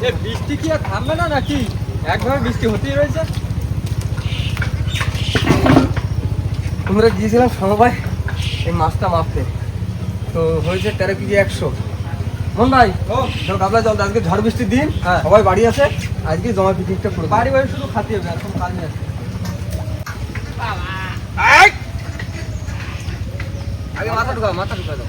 এ বৃষ্টি কি আর থামবে না নাকি? একভাবে বৃষ্টি হতেই রয়েছে। তোমরা গিয়েছিলাম সমবায় এই মাছটা মাপতে তো হয়েছে তেরো কেজি একশো। মন ভাই ও। কাবলা চল আজকে ঝড় বৃষ্টির দিন হ্যাঁ। সবাই বাড়ি আছে আজকে জমা পিকনিকটা করে বাড়ি বাড়ি শুধু খাতি হবে এখন কাজ নেই। আগে মাথা ঢুকাও মাথা ঢুকা দাও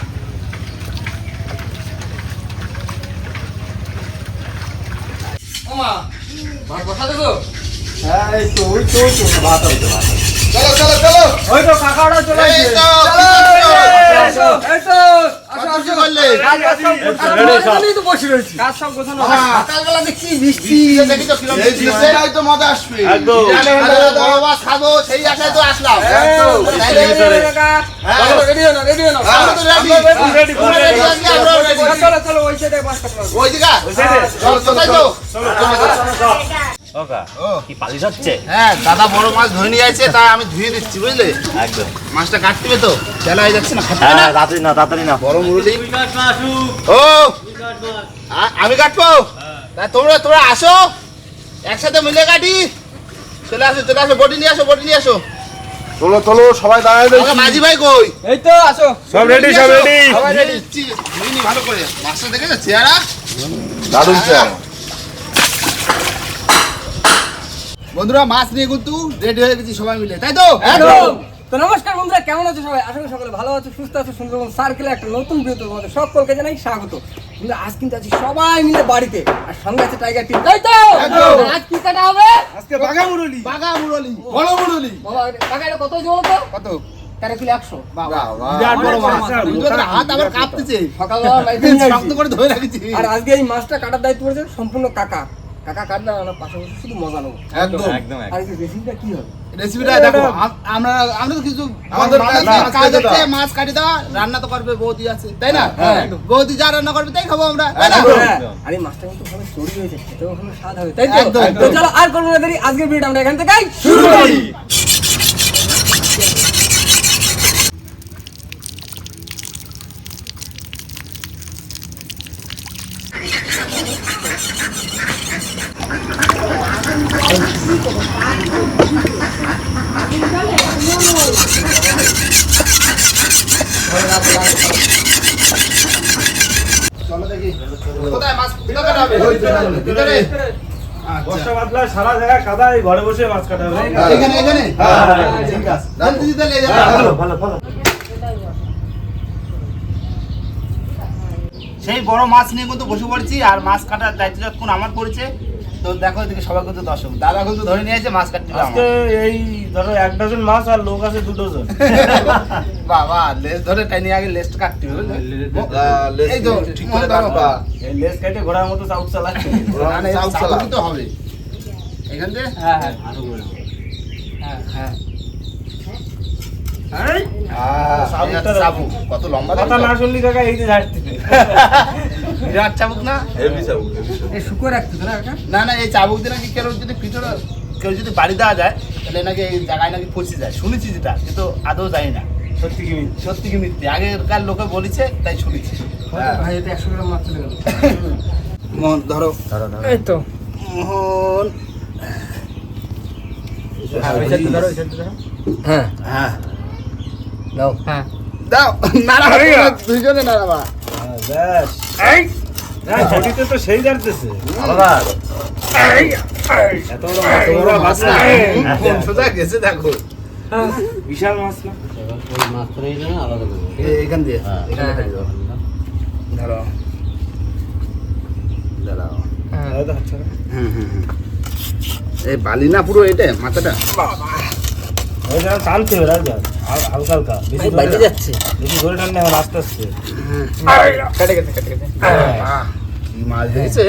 হ্যাঁ এই তো ওই তো ওই তো ভাত হইতো ভাত চলো চলো চলো। ওই তো কাকাটা চলে এসো এসো আসো করলে? তো বসে রয়েছি কাজ সব গোছানো। সকালবেলা দেখছি বৃষ্টি দেখি তো কিরম হচ্ছে। হয়তো মজা আসবে একদম। আরে খাব সেই আশায় তো আসলাম একদম। তাই রেডি রে? হয়ে নাও, হ্যাঁ। চলো, রেডি হয়ে নাও, রেডি হয়ে নাও। আমরা তো ready। চলো চলো ওই সাইডে মাছ কাটবো ওই দিকে? চলো, কোথায় তো? ওকা কি পালিশ হচ্ছে হ্যাঁ দাদা বড় মাছ ধরে নিয়ে তাই আমি ধুয়ে দিচ্ছি বুঝলে? একদম। মাছটা কাটতে হবে তো বেলা হয়ে যাচ্ছে না হ্যাঁ না? তাড়াতাড়ি না তাড়াতাড়ি না বড় মুরলি। ও আমি কাটবো? তা তোমরা তোমরা আসো। একসাথে মিলে কাটি। চলে আসো চলে আসো বডি নিয়ে আসো বডি নিয়ে আসো। চলো চলো সবাই দাঁড়ায় মাঝি ভাই কই? এই তো আসো। সব রেডি সব রেডি সবাই রেডি ভালো করে। মাছটা দেখেছ? চেহারা? দারুণ চাই বন্ধুরা মাছ নিয়ে কিন্তু রেডি হয়ে গেছি সবাই মিলে তাই তো? তো নমস্কার বন্ধুরা কেমন আছো সবাই? করি সকলে ভালো আছো সুস্থ আছো সুন্দরবন সার্কেলে একটা নতুন ভিডিও তোমাদের সকলকে জানাই স্বাগত। কিন্তু আজ কিন্তু আছি সবাই মিলে বাড়িতে আর সঙ্গে আছে টাইগার টিম তাই তো? আজ কি কাটা হবে? আজকে বাঘা মুরলি। বাঘা মুরলি বড় মুরলি। বাবা এটা কত জমা তো? কত? তেরো কিলো একশো। বাবা। বিরাট বড় মাছ। মাছ। কিন্তু হাত আবার কাঁপতেছে। সকালবেলা আর আজকে এই মাছটা কাটার দায়িত্ব পড়েছে সম্পূর্ণ কাকা। কাকা কাটলে আমরা পাশাপাশি শুধু মজা নেব। একদম। একদম আর এই রেসিপিটা কি হবে? রেসিপিটা দেখো আমরা আমরা তো কিছু আমাদের কাজ-। মাছ কাটি দাও। রান্না তো করবে বৌদি আছে তাই না? হ্যাঁ। বৌদি যা রান্না করবে তাই খাব আমরা তাই না? আর মাছটা কিন্তু ভালো চড়ি হয়েছে খেতেও ভালো স্বাদ হবে। তাই তো? তো চলো আর করব না দেরি আজকের ভিডিওটা আমরা এখান থেকে শুরু করি চলো দেখি কোথায় মাছ ভিতরে কাটা হবে ভিতরে আচ্ছা। বর্ষা বাদলা সারা জায়গায় কাদা ঘরে বসে মাছ কাটা হবে। এখানে এখানে? হ্যাঁ, ঠিক আছে। হ্যাঁ, যাবে ভালো ভালো। সেই বড় মাছ নিয়ে কিন্তু বসে পড়েছি আর মাছ কাটার দায়িত্ব যতক্ষণ আমার পড়েছে? তো দেখো এদিকে সবাই কিন্তু দর্শক। দাদা কিন্তু ধরে নিয়ে এসে মাছ কাটতে আজকে এই ধরো এক ডজন মাছ আর লোক আছে দু ডজন বাবা লেজ ধরে টাইনি আগে লেজটা কাটতে হবে লেজ এই তো ঠিক করে। কাটবা। এই লেজ কেটে ঘোড়ার মতো চাউক চালাচ্ছে। না, না, চাউক চাকু চালা। দিতে হবে। এখান থেকে? হ্যাঁ হ্যাঁ হ্যাঁ হ্যাঁ আহ, এই হচ্ছে চাবুক। কত লম্বা কথা না? শুনলি কাকা এই যে ঝাড়তে বিরাট চাবুক না? হেভি চাবুক এই শুকো রাখতে না না না এই চাবুক দিয়ে নাকি কেউ যদি পিছনে কেউ যদি বাড়ি দেওয়া যায় তাহলে নাকি এই জায়গায় নাকি পচে যায়। শুনেছি যেটা কিন্তু আদৌ জানি না। সত্যি কি? সত্যি কি মিথ্যে? আগেকার লোকে বলেছে তাই শুনেছি। ভাই এটা একশো গ্রাম মাছ চলে গেল। মোহন ধরো। এই তো। মোহন। হ্যাঁ হ্যাঁ। দাও। হ্যাঁ। দাও। নাড়া দুইজনে নাড়াবা। হ্যাঁ, হ্যাঁ ঝটিতে তো সেই জানতেছে। আবার এত বড় মাছ বড় মাছ না। কোন সোজা গেছে দেখো। বিশাল মাছ না? এই- এইখান দিয়ে। হ্যাঁ। এখানে ফেলে দাও। ধরো দাঁড়াও। এই হচ্ছে না। হুম হুম হুম। এই বালি না পুরো এটা মাথাটা? ওই টানতে হবে রাজা। হালকা হালকা। বেশি বাইরে যাচ্ছে। বেশি ধরে টানলে আমার আস্তে আস্তে। কেটে গেছে কেটে গেছে। মাছ দেখেছে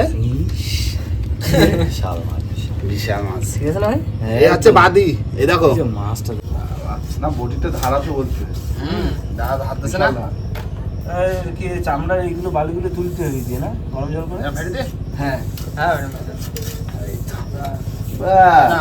বিশাল মাছ। বিশাল মাছ। ঠিক আছে না ভাই এই হচ্ছে বাদি। এই দেখো মাছটা না বডিটা ধারাতে বলছে। হুম। দাদা হাত দিছে না? এই কি চামড়ার এইগুলো বালিগুলো তুলতে হবে দিয়ে না? গরম জল করে? ফেলে হ্যাঁ। হ্যাঁ বাহ, না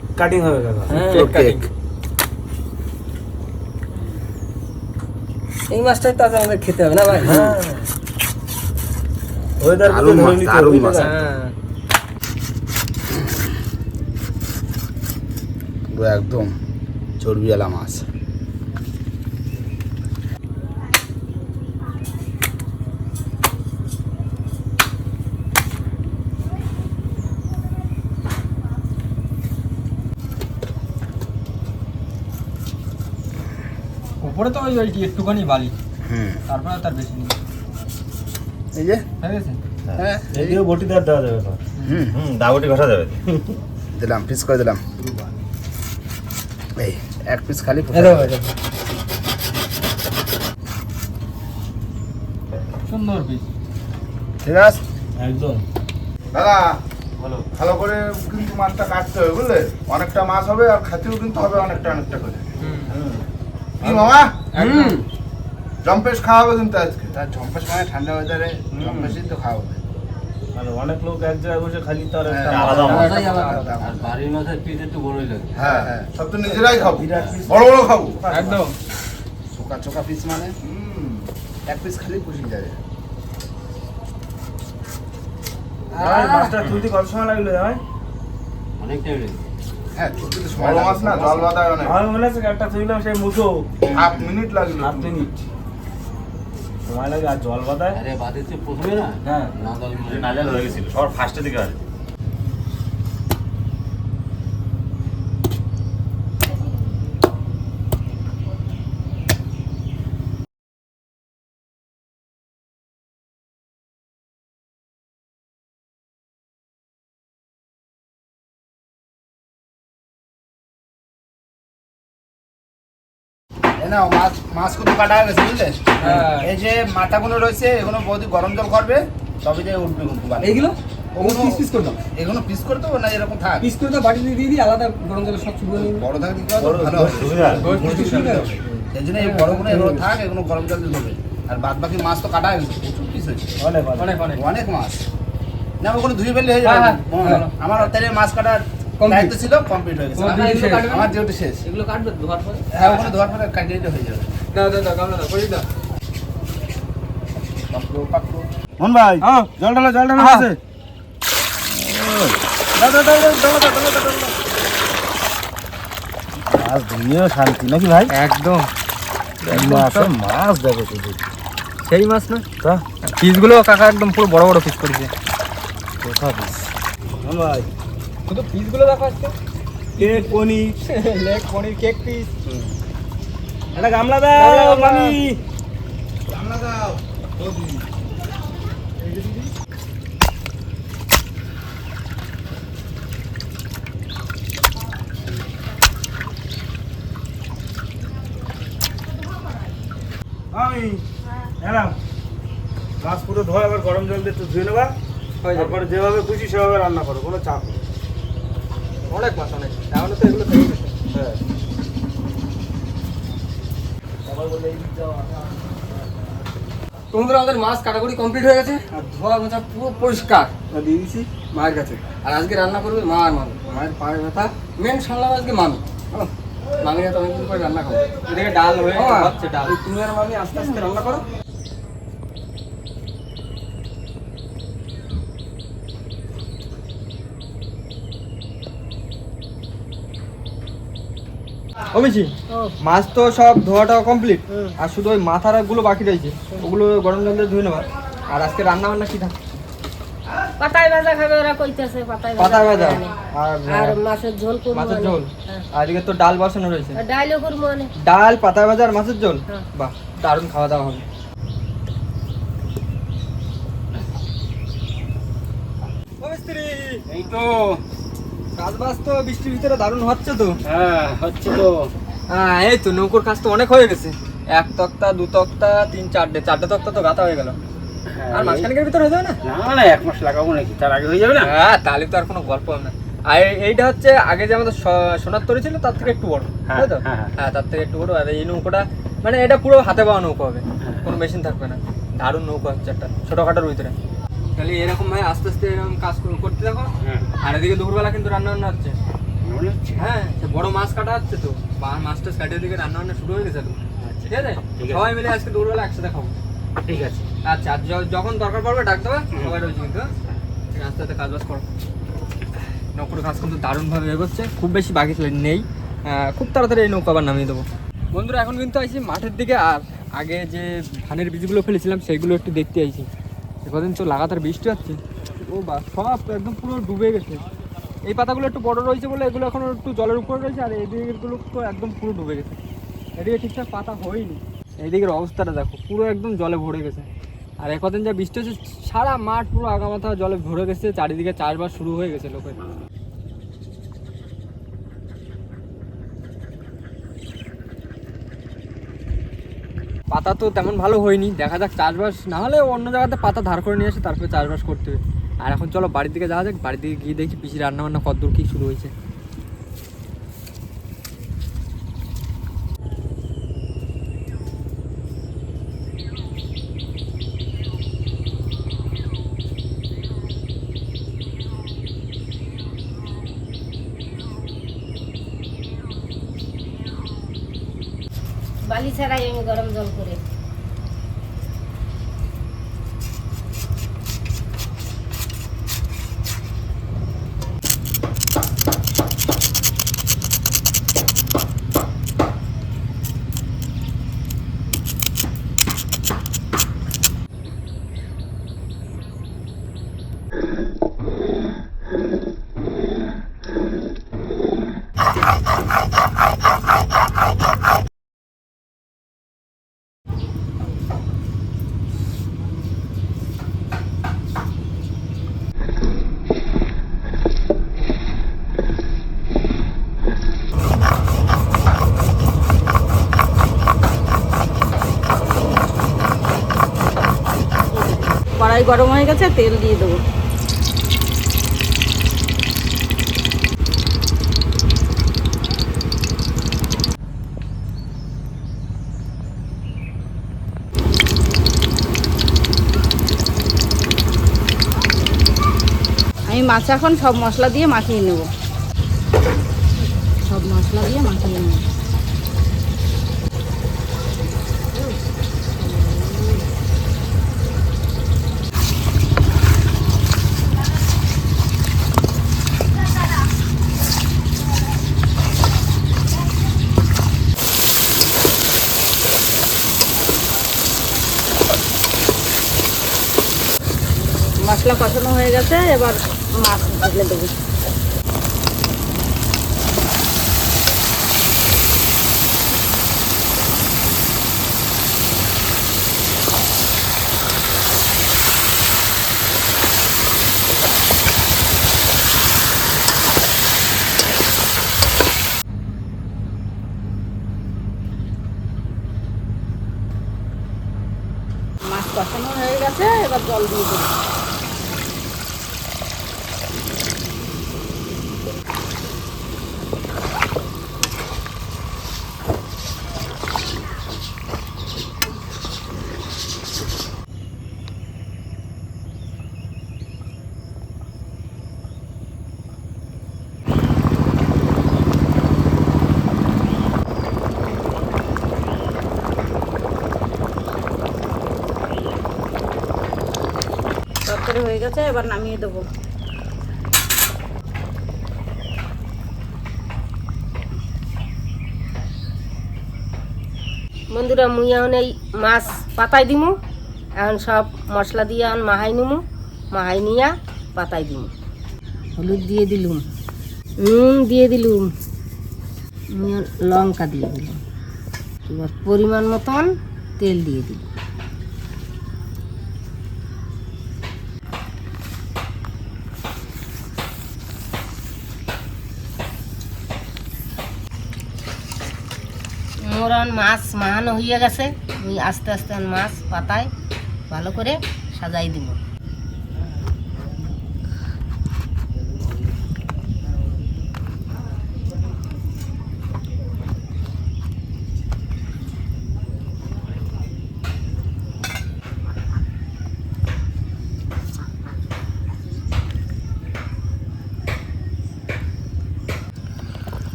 কাটিং হবে কাকা হ্যাঁ, এই মাছটাই তো আমাদের খেতে হবে না ভাই? হ্যাঁ। ওয়েদার মাছ, মাছ। হ্যাঁ পুরো একদম চর্বিওয়ালা মাছ। উপরে তো ওই ওই একটুখানি বালি। হুম। তারপরে তার বেশি নেই। এই যে? হয়ে গেছে? হ্যাঁ। এই- এদিকে বটি দেওয়া দেওয়া যাবে হুম। হুম দাবটি ঘষা যাবে। দিলাম পিস করে দিলাম। এই এক পিস খালি সুন্দর পিস ঠিক আছে? একদম। দাদা বলো। ভালো করে কিন্তু মাছটা কাটতে হবে বুঝলে? অনেকটা মাছ হবে আর খাতেও কিন্তু হবে অনেকটা অনেকটা করে। কি মামা হুম। জম্পেশ খাওয়াবে কিন্তু আজকে। তার ঝম্পেশ মানে ঠান্ডা ওয়েদারে ঝম্পেশই তো খাওয়া হবে মানে অনেক লোক এক জায়গায় বসে খালি তার একটা হ্যাঁ, আলাদা মাছ। আলাদা। আর বাড়ির মাথায় পিস একটু বড়ই লাগে। হ্যাঁ হ্যাঁ। সব তো নিজেরাই খাব। বড় বড় খাব। একদম। চোকা চোকা পিস মানে? হুম। এক পিস খালি পুষি যাবে ভাই, মাছটা তুলতে কত সময় লাগল ভাই অনেক টাইম লাগে হ্যাঁ সময় মাছ না জল বাঁধায় অনেক। মনে একটা তুললাম সেই মুঠো হাফ মিনিট লাগল। Half minute. সময় লাগে আর জল বাদায় আরে বাদিতে প্রথমে না? হ্যাঁ। নাজাল হয়ে গেছিল সবার ফার্স্টের দিকে আছে নাও মাছ মাছ কিন্তু কাটা হয়ে গেছে বুঝলে? হ্যাঁ। এই যে মাথাগুলো রয়েছে এগুলো বৌদি গরম জল করবে তবে যে উঠবে কিন্তু। এইগুলো? ওগুলো পিস পিস করে দাও। এগুলো পিস করে দেবো না এরকম থাক? পিস করে দাও দিয়ে দিই আলাদা গরম জলে সব শুকিয়ে নিই বড় থাক দিতে ভালো হবে। এই জন্য এই বড়গুলো এগুলো থাক এগুলো গরম জল দিয়ে দেবে। আর বাদ বাকি মাছ তো কাটা হয়ে গেছে প্রচুর পিস হয়েছে। অনেক অনেক। অনেক মাছ। না ওখানে ধুয়ে ফেললে হয়ে হ্যাঁ, যাবে। হ্যাঁ, হ্যাঁ। আমার তাহলে মাছ কাটার. দায়িত্ব ছিল কমপ্লিট হয়ে গেছে আমার ডিউটি শেষ এগুলো কাটবে দুবার পরে হ্যাঁ পরে কাটিয়ে হয়ে যাবে না দাও না কামলা দাও করে দাও মন ভাই জল ডালা জল ডালা মাছ শান্তি নাকি ভাই একদম মাছ দেখো শুধু সেই মাছ না পিসগুলো কাকা একদম পুরো বড় বড় পিস করেছে কোথা পিস ভাই শুধু পিসগুলো দেখো আজকে। Cake paneer. Leg paneer cake piece একটা গামলা দাও, মামি। রান্না দাও। আমি এলাম মাছ পুরো ধোয়া এবার গরম জল দিয়ে একটু ধুয়ে নেবা। হয়ে তারপরে যেভাবে খুশি সেভাবে রান্না করো কোনো চাপ নেই। অনেক মাছ অনেক। তাহলে তো এগুলো থেকে গেছে। হ্যাঁ। তোমাদের আমাদের মাছ কাটাকুটি কমপ্লিট হয়ে গেছে? আর ধোয়া মোছা পুরো পরিষ্কার। দিয়ে দিছি মায়ের কাছে। আর আজকে রান্না করবে মা আর মামি। মায়ের পায়ের ব্যথা। মেন সামলাম আজকে মামি। মামিরা তো অনেকদিন পরে রান্না খাব এদিকে ডাল হয়ে ডাল। তুমি আর মামি আস্তে আস্তে রান্না করো। অমিছি মাছ? তো সব ধোয়াটা কমপ্লিট আর শুধু ওই মাথারগুলো বাকি রয়েছে। ওগুলো গরম জল ধুয়ে নেবা আর আজকে রান্না বান্না কি থাকে? পাতায় ভাজা খাবে ওরা কইতেছে পাতায় ভাজা পাতায় ভাজা? আর আর মাছের ঝোল করব মাছের ঝোল? হ্যাঁ। আর এদিকে তো ডাল বসানো রয়েছে। ডাল পাতা ভাজা আর মাছের ঝোল? হ্যাঁ। বাহ দারুণ খাওয়া দাওয়া হবে। এই তো। কাজ বাজ তো বৃষ্টির ভিতরে দারুণ হচ্ছে তো। হ্যাঁ হচ্ছে তো। হ্যাঁ এই তো নৌকোর কাজ তো অনেক হয়ে গেছে। এক তক্তা দু তক্তা তিন চারটে চারটে তক্তা তো গাঁথা হয়ে গেল। আর মাসখানেকের ভিতর হয়ে যাবে না? না না এক মাস লাগাবো নাকি? তার আগে হয়ে যাবে না? হ্যাঁ তাহলে তো আর কোনো গল্প হবে না। আর এইটা হচ্ছে আগে যে আমাদের সোনার তরি ছিল তার থেকে একটু বড় হ্যাঁ, তাই তো? হ্যাঁ, হ্যাঁ। হ্যাঁ তার থেকে একটু বড়। আর এই নৌকোটা মানে এটা পুরো হাতে পাওয়া নৌকো হবে। কোনো মেশিন থাকবে না। দারুণ নৌকো হচ্ছে একটা ছোটোখাটোর ভিতরে। তাহলে এরকম ভাই আস্তে আস্তে এরকম কাজ করতে থাকো। হ্যাঁ। আর এদিকে দুপুরবেলা কিন্তু রান্না বান্না হচ্ছে? হ্যাঁ বড় মাছ কাটা হচ্ছে তো। মাছ টাছ কাটিয়ে দিকে রান্না বান্না শুরু হয়ে গেছে তো। ঠিক আছে? সবাই মিলে আজকে দুপুরবেলা একসাথে খাব। ঠিক আছে। আচ্ছা আর যখন দরকার পড়বে ডাক দেবে সবাই রয়েছে কিন্তু? আস্তে আস্তে কাজ বাজ করো। নৌকোর কাজ কিন্তু দারুণভাবে এগোচ্ছে। খুব বেশি বাকি ছিল নেই। খুব তাড়াতাড়ি এই নৌকা আবার নামিয়ে দেবো। বন্ধুরা এখন কিন্তু আইছি মাঠের দিকে। আর আগে যে ধানের বীজগুলো ফেলেছিলাম সেইগুলো একটু দেখতে আইছি কদিন তো লাগাতার বৃষ্টি হচ্ছে। ও বা, সব একদম পুরো ডুবে গেছে। এই পাতাগুলো একটু বড় রয়েছে বলে এগুলো এখন একটু জলের উপরে রয়েছে, আর এইদিকেরগুলো তো একদম পুরো ডুবে গেছে। এদিকে ঠিকঠাক পাতা হয়নি। এইদিকের অবস্থাটা দেখো, পুরো একদম জলে ভরে গেছে। আর একদিন যা বৃষ্টি হচ্ছে, সারা মাঠ পুরো আগামাথা জলে ভরে গেছে, চারিদিকে চাষবাস শুরু হয়ে গেছে লোকের। পাতা তো তেমন ভালো হয়নি। দেখা যাক চাষবাস, না হলে অন্য জায়গাতে পাতা ধার করে নিয়ে এসে তারপরে চাষবাস করতে হবে। আর এখন চলো বাড়ির দিকে যাওয়া যাক, বাড়ির দিকে গিয়ে দেখি পিসি রান্নাবান্না কতদূর কি শুরু হয়েছে। বালি ছাড়াই আমি গরম জল করে কড়াই গরম হয়ে গেছে তেল দিয়ে দেবো। আমি মাছ এখন সব মশলা দিয়ে মাখিয়ে নেব। সব মশলা দিয়ে মাখিয়ে নেব। মশলা কষানো হয়ে গেছে, এবার মাছ ঢেলে দেবো। মাছ কষানো হয়ে গেছে, এবার জল দিয়ে দেবো তরকারি হয়ে গেছে এবার নামিয়ে দেবো। বন্ধুরা মুই এখন এই মাছ পাতাই দিমু। এখন সব মশলা দিয়ে এখন মাহাই নিমু, মাহাই নিয়া পাতাই দিমু। হলুদ দিয়ে দিলুম, নুন দিয়ে দিলুম লঙ্কা দিয়ে দিলাম। এবার পরিমাণ মতন তেল দিয়ে দিলাম মোর এখন মাছ মাহানো হয়ে গেছে। আমি আস্তে আস্তে মাছ পাতায় ভালো করে সাজাই দিব।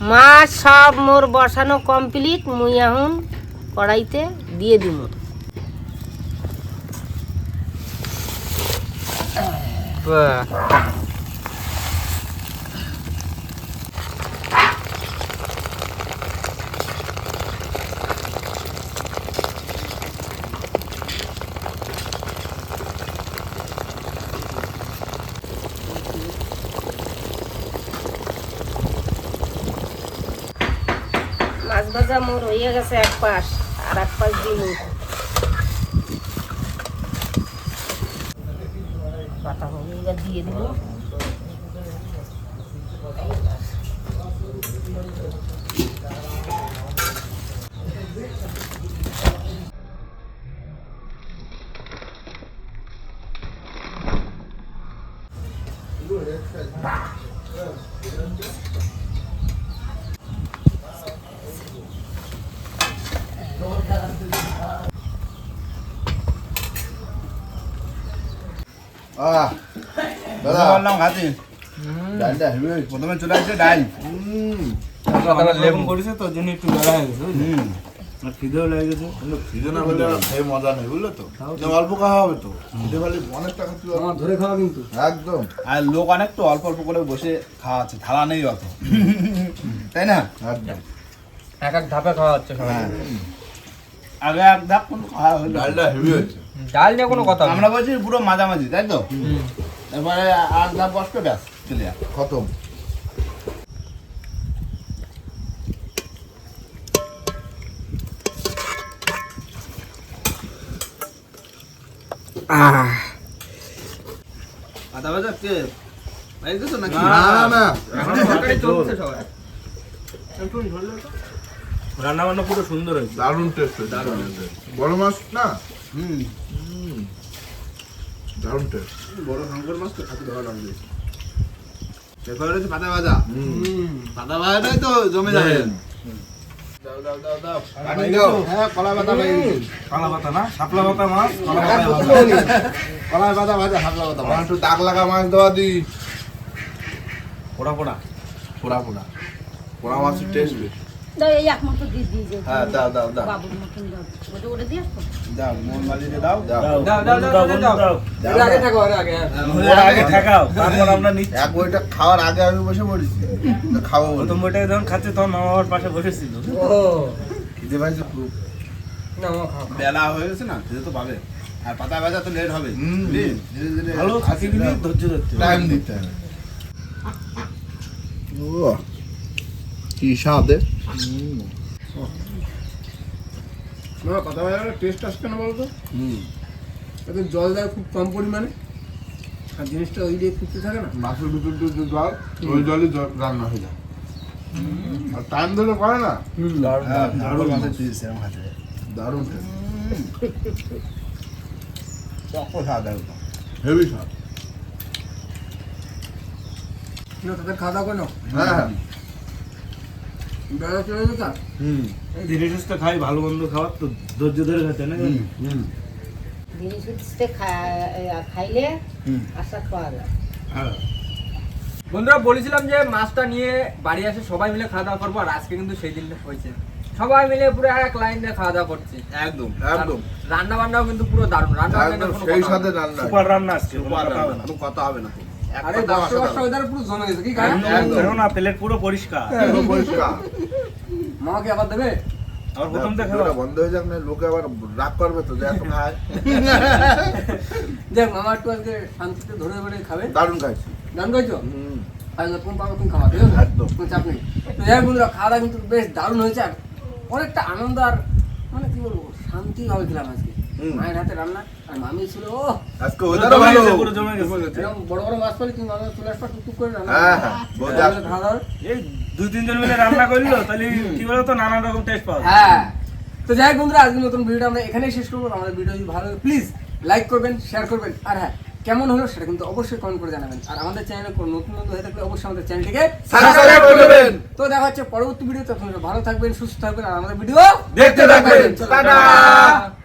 মাছ সব মোর বসানো কমপ্লিট মুই এখন কড়াইতে দিয়ে দিব ভাজা মোর হয়ে গেছে এক পাশ আর এক পাশ দিব পাতা দিয়ে দিব দাদা। বললাম খাতি ডালটা হেভি প্রথমে চলে আসছে ডাল। লেবু করেছে তোর জন্য একটু বেলা হয়ে গেছে হুম। আর খিদেও লেগে গেছে। কিন্তু খিদে না হলে খেয়ে মজা নেই বুঝলে তো? অল্প খাওয়া হবে তো। খিদে পেলে অনেক টাকা তুই ধরে খাওয়া কিন্তু। একদম। আর লোক অনেক তো অল্প অল্প করে বসে খাওয়াচ্ছে থালা নেই অত। তাই না? একদম। এক এক ধাপে খাওয়া হচ্ছে সবাই। আগে এক ধাপ কোনো খাওয়া হলো ডালটা হেভি হয়েছে। ডাল নিয়ে কোনো কথা আমরা বলছি পুরো মাঝামাঝি তাই তো? এবারে আর ধাপ বসবে ব্যাস চলে যা খতম। আদা বাজা কে? ভাই তো নাকি? না, না না। এখন তরকারি ঝোল। রান্না বান্না পুরো সুন্দর হয়েছে। দারুণ টেস্ট দারুণ। বড় মাছ না? হুম। দারুণ টেস্ট বড় শঙ্কর মাছ তো খাতে ভালো লাগবে। এরপরে হচ্ছে পাতা ভাজা। পাতা ভাজাটাই তো জমে যাবে। হ্যাঁ কলা পাতা না? শাপলা পাতা মাছ? কলা পাতায় ভাজা। কলা পাতা ভাজা হাবলা পাতা আমার একটু দাগ লাগা মাছ দেওয়া দি। পোড়া পোড়া। পোড়া পোড়া। পোড়া মাছের টেস্ট বেশি। এই এক মতো দিয়ে দিয়ে হ্যাঁ দাও দাও দাও। বাবুর মতন দাও। ওটা ওটা দিয়ে আসতো দাও মোহন মালিকে দাও। দাও দাও, দাও, দাও, দাও, দাও। দাও। এর আগে থাকো আগে। হ্যাঁ। আগে ঠেকাও তারপর আমরা নিচ্ছি। এক বইটা খাওয়ার আগে আমি বসে পড়েছি। তো খাব প্রথম বইটাকে যখন খাচ্ছে তখন মামা বাবার পাশে বসেছিল। ও। খিদে পাইছে খুব। না খাও বেলা হয়ে গেছে না খিদে তো পাবে। আর পাতা ভাজা তো লেট হবে। ভালো খাসি ধৈর্য ধরতে টাইম দিতে হবে। ও। কি স্বাদে না পাতা ভাজার টেস্ট আসছে না বলতো? হুম। এতে জল দেয় খুব কম পরিমাণে আর জিনিসটা ওই দিয়ে ফুটতে থাকে না। মাছের ভিতর যে জল ওই জল- রান্না হয়ে যায়। আর টাইম ধরে করে না? হ্যাঁ, দারুণ। মাছের টেস্ট এরকম হাতে দারুণ চক্র স্বাদ একদম। হেভি স্বাদ। তাদের খাওয়া দাওয়া করো হ্যাঁ হ্যাঁ। বেলা চলে যেত হুম ধীরে সুস্থে খাই ভালো মন্দ খাবার তো ধৈর্য ধরে খেতে না হুম হুম। ধীরে সুস্থে খাইলে আশা পাওয়া যায়। হ্যাঁ। বন্ধুরা বলেছিলাম যে মাছটা নিয়ে বাড়ি আসে সবাই মিলে খাওয়া দাওয়া করব আর আজকে কিন্তু সেই দিনটা হয়েছে। সবাই মিলে পুরো এক লাইন দিয়ে খাওয়া দাওয়া করছি। একদম একদম। রান্না বান্নাও কিন্তু পুরো দারুণ রান্না একদম সেই স্বাদে রান্না। সুপার রান্না আজকে কোনো সুপার কথা হবে রান্না, না। কোনো কথা হবে না আরে কথা দশটা অসাধারণ। পুরো জমে গেছে কি একদম। না প্লেট পুরো পরিষ্কার। পুরো পরিষ্কার। মামাকে আবার দেবে? আবার প্রথম থেকে বন্ধ হয়ে যাক না লোকে আবার রাগ করবে তো যে এত খায়। দেখ মামা একটু আজকে শান্তিতে ধরে ধরে খাবে। দারুণ খাইছি। চাপ নেই। তো যাই বন্ধুরা খাওয়া দাওয়া কিন্তু বেশ দারুণ হয়েছে আর অনেকটা আনন্দ আর মানে কি বলব শান্তি ভাবে খেলাম আজকে। হুম। মায়ের হাতে রান্না আর মামি ছিল ও! আজকে পুরো ভালো। পুরো জমে গেছে। বড় বড় মাছ পালি তুমি মামা চলে আসবা টুকটুক করে রান্না হ্যাঁ হ্যাঁ খাওয়া দাওয়া এই দুই তিনজন মিলে রান্না করল তাহলে কি বলতো নানান রকম টেস্ট পাওয়া হ্যাঁ। তো যাই হোক বন্ধুরা আজকের নতুন ভিডিওটা আমরা এখানেই শেষ করব। আমাদের ভিডিও যদি ভালো লাগে প্লিজ লাইক করবেন শেয়ার করবেন। আর হ্যাঁ কেমন হলো সেটা কিন্তু অবশ্যই কমেন্ট করে জানাবেন। আর আমাদের চ্যানেলে কোনো নতুন বন্ধু হয়ে থাকলে অবশ্যই আমাদের চ্যানেলটিকে সাবস্ক্রাইব করবেন তো দেখা হচ্ছে পরবর্তী ভিডিও তখন ভালো থাকবেন সুস্থ থাকবেন আর আমাদের ভিডিও দেখতে থাকবেন। টাটা।